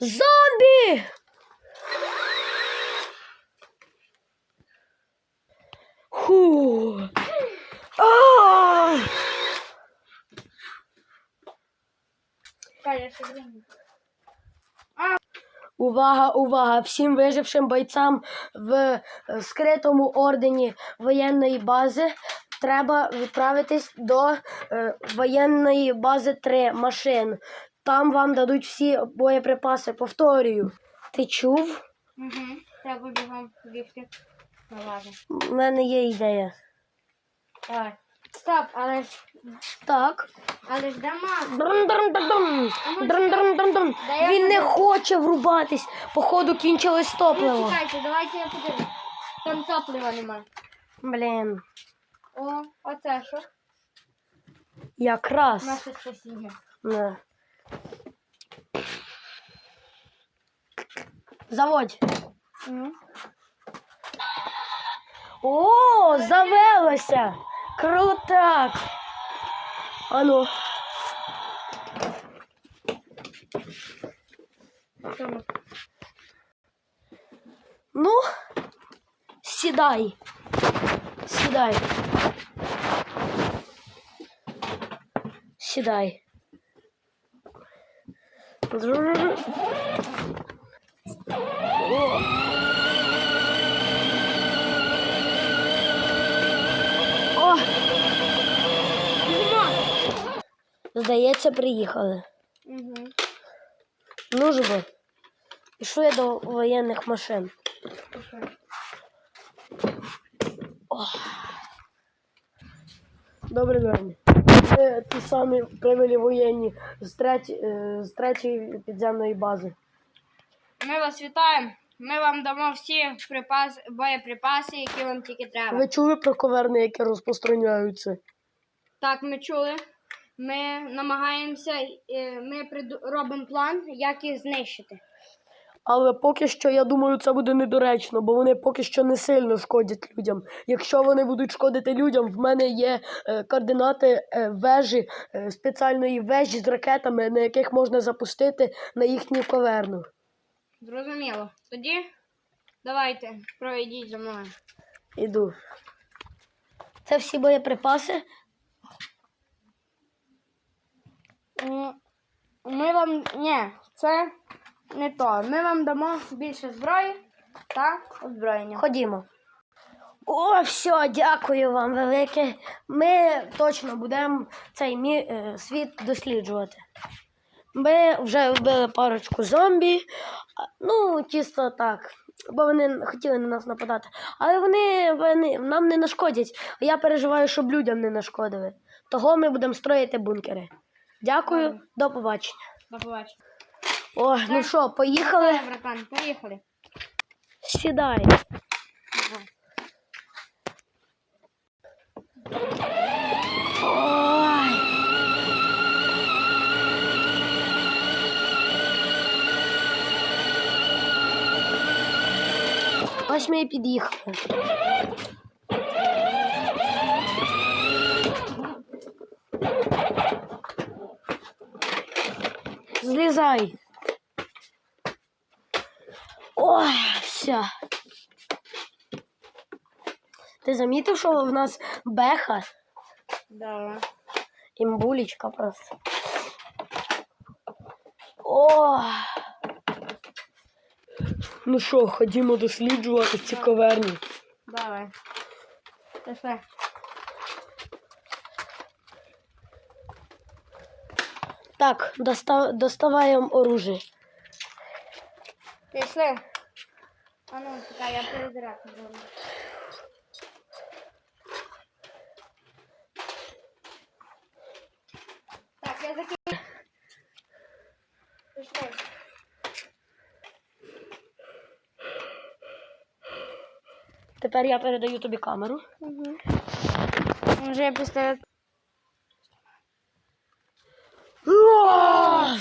Зомбі! Ху. А! Увага, увага! Всім вижившим бойцям в е, скритому ордені воєнної бази треба відправитись до е, воєнної бази 3 машин. Там вам дадуть всі боєприпаси. Повторюю. Ти чув? Угу. Треба бігом бігти. Ну ладно. У мене є ідея. Давай. Стоп, але ж, Так. але ж. Дрон-дрон-дрон-дрон. Дрон-дрон-дрон-дрон. Він не хоче врубатись. Походу кінчилось Ну, топливо. чекайте, давайте я подивлюсь. Там топлива нема. Блін. О, оце що? Якраз. Наше спасіння. Не. Заводь. Ну. О, завелося. Крутак. Ану. Що? Ну, сідай. Сідай. Сідай. О. О, здається, приїхали. Угу. Ну ж бо. Пішли до воєнних машин. Добрий день. Це ті самі привилі воєнні з, е, з третьої підземної бази. Ми вас вітаємо. Ми вам дамо всі припас... боєприпаси, які вам тільки треба. Ви чули про коверни, які розпространяються? Так, ми чули. Ми намагаємося, е, ми приду- робимо план, як їх знищити. Але поки що, я думаю, це буде недоречно, бо вони поки що не сильно шкодять людям. Якщо вони будуть шкодити людям, в мене є е, координати е, вежі, е, спеціальної вежі з ракетами, на яких можна запустити на їхню коверну. Зрозуміло. Тоді давайте, проведіть за мною. Іду. Це всі боєприпаси. Ми вам. Ні, це не то. Ми вам дамо більше зброї та озброєння. Ходімо. О, все, дякую вам велике. Ми точно будемо цей мі... е, світ досліджувати. Ми вже вбили парочку зомбі. Ну, чисто так. Бо вони хотіли на нас нападати. Але вони, вони нам не нашкодять. Я переживаю, щоб людям не нашкодили. Того ми будемо строїти бункери. Дякую, до побачення. До побачення. О, ну що, поїхали? Давай, братан, поїхали. Сідай. Ось ми і під'їхали. Злізай. Ой, все. Ти замітив, що в нас беха Давай. імбулечка просто. О! Ну що, ходімо досліджувати ці коверні. Давай. Пішли. Так, доста... доставаємо оружие. Пішли. А ну, чекай, я перезарядку зроблю. Так, я закину. Пішли. Тепер я передаю тобі камеру. Угу. Вже я пістолет. А!